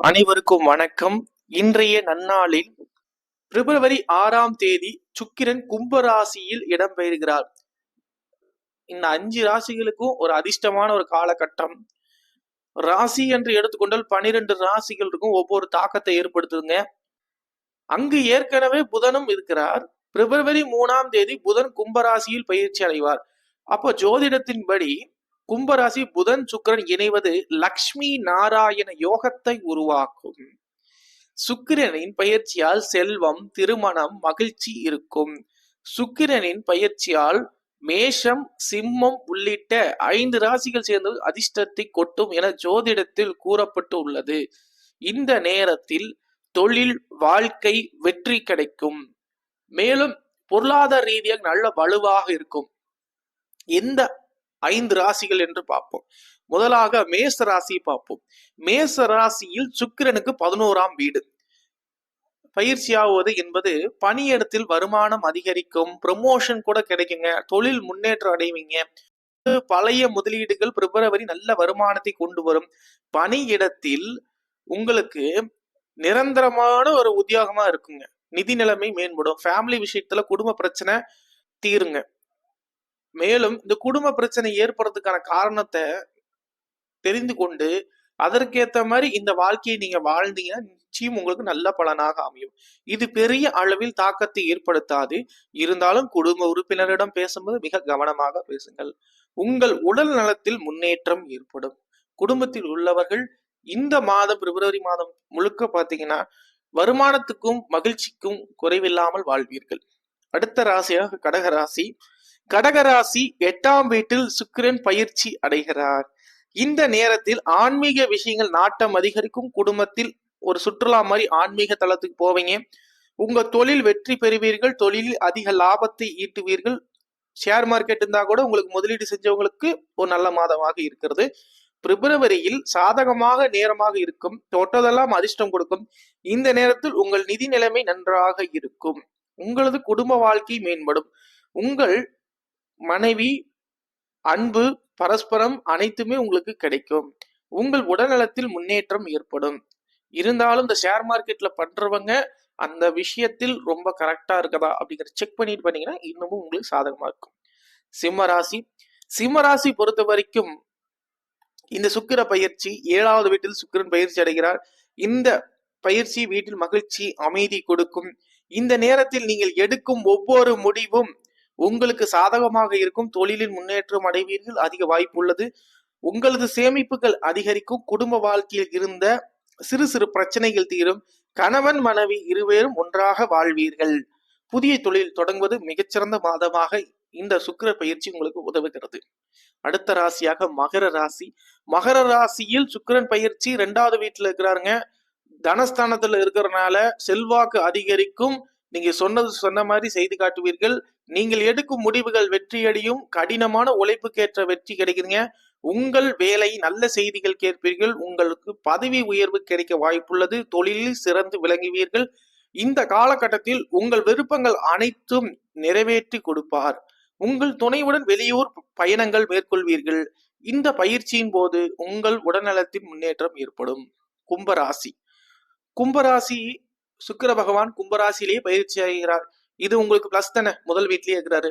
அனைவருக்கும் வணக்கம். இன்றைய நன்னாளில் பிப்ரவரி ஆறாம் தேதி சுக்கிரன் கும்பராசியில் இடம்பெறுகிறார் இந்த அஞ்சு ராசிகளுக்கும் ஒரு அதிர்ஷ்டமான ஒரு காலகட்டம். ராசி என்று எடுத்துக்கொண்டால் பனிரெண்டு ராசிகள் இருக்கும். ஒவ்வொரு தாக்கத்தை ஏற்படுத்துதுங்க. அங்கு ஏற்கனவே புதனும் இருக்கிறார். பிப்ரவரி மூணாம் தேதி புதன் கும்பராசியில் பயிற்சி அடைவார். அப்போ ஜோதிடத்தின்படி கும்பராசி புதன் சுக்கிரன் இணைவது லக்ஷ்மி நாராயண யோகத்தை உருவாக்கும். சுக்கிரனின் பயிற்சியால் செல்வம் திருமணம் மகிழ்ச்சி இருக்கும். சுக்கிரனின் பயிற்சியால் மேஷம் சிம்மம் உள்ளிட்ட ஐந்து ராசிகள் சேர்ந்து அதிர்ஷ்டத்தை கொட்டும் என ஜோதிடத்தில் கூறப்பட்டு உள்ளது. இந்த நேரத்தில் தொழில் வாழ்க்கை வெற்றி கிடைக்கும். மேலும் பொருளாதார ரீதியாக நல்ல வலுவாக இருக்கும். எந்த ஐந்து ராசிகள் என்று பார்ப்போம். முதலாக மேச ராசி பார்ப்போம். மேச ராசியில் சுக்கிரனுக்கு பதினோராம் வீடு. பயிற்சியாவது என்பது பணியிடத்தில் வருமானம் அதிகரிக்கும் ப்ரமோஷன் கூட கிடைக்குங்க. தொழில் முன்னேற்றம் அடைவீங்க. பழைய முதலீடுகள் பிப்ரவரி நல்ல வருமானத்தை கொண்டு வரும். பணியிடத்தில் உங்களுக்கு நிரந்தரமான ஒரு உத்தியோகமா இருக்குங்க. நிதி நிலைமை மேம்படும். ஃபேமிலி விஷயத்துல குடும்ப பிரச்சனை தீருங்க. மேலும் இந்த குடும்ப பிரச்சனை ஏற்படுறதுக்கான காரணத்தை தெரிந்து கொண்டு அதற்கேற்ற மாதிரி இந்த வாழ்க்கையை நீங்க வாழ்ந்தீங்கன்னா நிச்சயம் உங்களுக்கு நல்ல பலனாக அமையும். இது பெரிய அளவில் தாக்கத்தை ஏற்படுத்தாது. இருந்தாலும் குடும்ப உறுப்பினரிடம் பேசும்போது மிக கவனமாக பேசுங்கள். உங்கள் உடல் நலத்தில் முன்னேற்றம் ஏற்படும். குடும்பத்தில் உள்ளவர்கள் இந்த மாதம் பிப்ரவரி மாதம் முழுக்க பாத்தீங்கன்னா வருமானத்துக்கும் மகிழ்ச்சிக்கும் குறைவில்லாமல் வாழ்வீர்கள். அடுத்த ராசியாக கடக ராசி. கடகராசி எட்டாம் வீட்டில் சுக்கிரன் பயிற்சி அடைகிறார். இந்த நேரத்தில் ஆன்மீக விஷயங்கள் நாட்டம் அதிகரிக்கும் குடும்பத்தில் ஒரு சுற்றுலா மாதிரி ஆன்மீக தளத்துக்கு போவீங்க. உங்க தொழில் வெற்றி பெறுவீர்கள். தொழிலில் அதிக லாபத்தை ஈட்டுவீர்கள். ஷேர் மார்க்கெட் இருந்தா கூட உங்களுக்கு முதலீடு செஞ்சவங்களுக்கு ஒரு நல்ல மாதமாக இருக்கிறது. பிப்ரவரியில் சாதகமாக நேரமாக இருக்கும். தொட்டதெல்லாம் அதிர்ஷ்டம் கொடுக்கும். இந்த நேரத்தில் உங்கள் நிதி நிலைமை நன்றாக இருக்கும். உங்களது குடும்ப வாழ்க்கை மேம்படும். உங்கள் மனைவி அன்பு பரஸ்பரம் அனைத்துமே உங்களுக்கு கிடைக்கும். உங்கள் உடல்நலத்தில் முன்னேற்றம் ஏற்படும். இருந்தாலும் இந்த ஷேர் மார்க்கெட்ல பண்றவங்க அந்த விஷயத்தில் ரொம்ப கரெக்டா இருக்கதா அப்படிங்கிற செக் பண்ணிட்டு பண்ணீங்கன்னா இன்னமும் உங்களுக்கு சாதகமா இருக்கும். சிம்ம ராசி. சிம்ம ராசி பொறுத்த வரைக்கும் இந்த சுக்கிர பயிற்சி ஏழாவது வீட்டில் சுக்கிரன் பயிற்சி அடைகிறார். இந்த பயிற்சி வீட்டில் மகிழ்ச்சி அமைதி கொடுக்கும். இந்த நேரத்தில் நீங்கள் எடுக்கும் ஒவ்வொரு முடிவும் உங்களுக்கு சாதகமாக இருக்கும் தொழிலில் முன்னேற்றம் அடைவீர்கள் அதிக வாய்ப்பு உள்ளது. உங்களது சேமிப்புகள் அதிகரிக்கும் குடும்ப வாழ்க்கையில் இருந்த சிறு சிறு பிரச்சனைகள் தீரும் கணவன் மனைவி இருவரும் ஒன்றாக வாழ்வீர்கள். புதிய தொழில் தொடங்குவது மிகச்சிறந்த மாதமாக இந்த சுக்கிர பயிற்சி உங்களுக்கு உதவுகிறது. அடுத்த ராசியாக மகர ராசி. மகர ராசியில் சுக்கிரன் பயிற்சி ரெண்டாவது வீட்டுல இருக்கிறாருங்க. தனஸ்தானத்துல இருக்கிறனால செல்வாக்கு அதிகரிக்கும். நீங்க சொன்னது சொன்ன மாதிரி செய்து காட்டுவீர்கள். நீங்கள் எடுக்கும் முடிவுகள் வெற்றியடையும் கடினமான உழைப்புக்கேற்ற வெற்றி கிடைக்குதுங்க. உங்கள் வேலை நல்ல செய்திகள் கேட்பீர்கள். உங்களுக்கு பதவி உயர்வு கிடைக்க வாய்ப்புள்ளது. தொழிலில் சிறந்து விளங்குவீர்கள். இந்த காலகட்டத்தில் உங்கள் விருப்பங்கள் அனைத்தும் நிறைவேற்றி கொடுப்பார். உங்கள் துணையுடன் வெளியூர் பயணங்கள் மேற்கொள்வீர்கள். இந்த பயிற்சியின் போது உங்கள் உடல்நலத்தின் முன்னேற்றம் ஏற்படும். கும்பராசி. கும்பராசி சுக்கர பகவான் கும்பராசியிலேயே பயிற்சி ஆகிறார் இது உங்களுக்கு பிளஸ் தானே? முதல் வீட்லயே இருக்கிறாரு.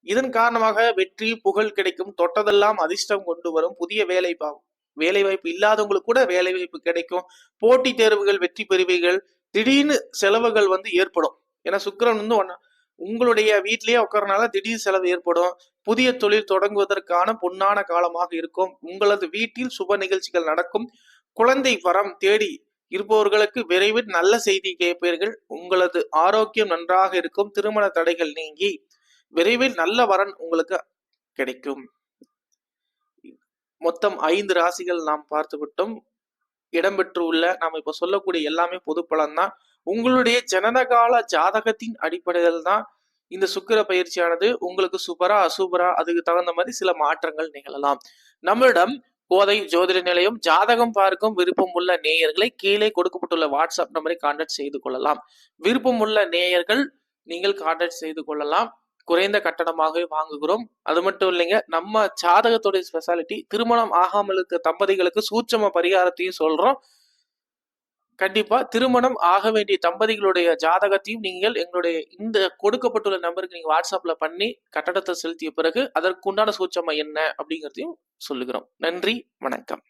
இதன் காரணமாக வெற்றி புகழ் கிடைக்கும். தொட்டதெல்லாம் அதிர்ஷ்டம் கொண்டு வரும். புதிய வேலை பாவம். வேலை வாய்ப்பு இல்லாதவங்களுக்கு கூட வேலை வாய்ப்பு கிடைக்கும். போட்டி தேர்வுகள் வெற்றி பெறுவீர்கள். திடீர்னு செலவுகள் வந்து ஏற்படும். ஏன்னா சுக்கிரன் வந்து ஒன்னு உங்களுடைய வீட்டிலேயே உட்காரனால திடீர் செலவு ஏற்படும். புதிய தொழில் தொடங்குவதற்கான பொன்னான காலமாக இருக்கும். உங்களது வீட்டில் சுப நிகழ்ச்சிகள் நடக்கும். குழந்தை வரம் தேடி இருப்பவர்களுக்கு விரைவில் நல்ல செய்தி கேட்பீர்கள். உங்களது ஆரோக்கியம் நன்றாக இருக்கும். திருமண தடைகள் நீங்கி விரைவில் நல்ல வரன் உங்களுக்கு கிடைக்கும். மொத்தம் ஐந்து ராசிகள் நாம் பார்த்து விட்டோம். இடம்பெற்று உள்ள நாம் இப்ப சொல்லக்கூடிய எல்லாமே பொது பலன் தான் உங்களுடைய ஜனனகால ஜாதகத்தின் அடிப்படையில் தான் இந்த சுக்கிர பயிற்சியானது. உங்களுக்கு சூப்பரா அசூப்பரா அதுக்கு தகுந்த மாதிரி சில மாற்றங்கள் நிகழலாம். நம்மளிடம் கோதை ஜோதிட நிலையம் ஜாதகம் பார்க்கும் விருப்பம் உள்ள நேயர்களை கீழே கொடுக்கப்பட்டுள்ள வாட்ஸ்அப் நம்பரை கான்டாக்ட் செய்து கொள்ளலாம். விருப்பம் உள்ள நேயர்கள் நீங்கள் கான்டாக்ட் செய்து கொள்ளலாம். குறைந்த கட்டணமாகவே வாங்குகிறோம். அது மட்டும் இல்லைங்க நம்ம ஜாதகத்துடைய ஸ்பெஷாலிட்டி திருமணம் ஆகாமல் இருக்க தம்பதிகளுக்கு சூட்சம பரிகாரத்தையும் சொல்றோம். கண்டிப்பா திருமணம் ஆக வேண்டிய தம்பதிகளுடைய ஜாதகத்தையும் நீங்கள் எங்களுடைய இந்த கொடுக்கப்பட்டுள்ள நம்பருக்கு நீங்க வாட்ஸ்அப்ல பண்ணி கட்டடத்தை செலுத்திய பிறகு அதற்குண்டான சூட்சமம் என்ன அப்படிங்கிறதையும் சொல்லுகிறோம். நன்றி வணக்கம்.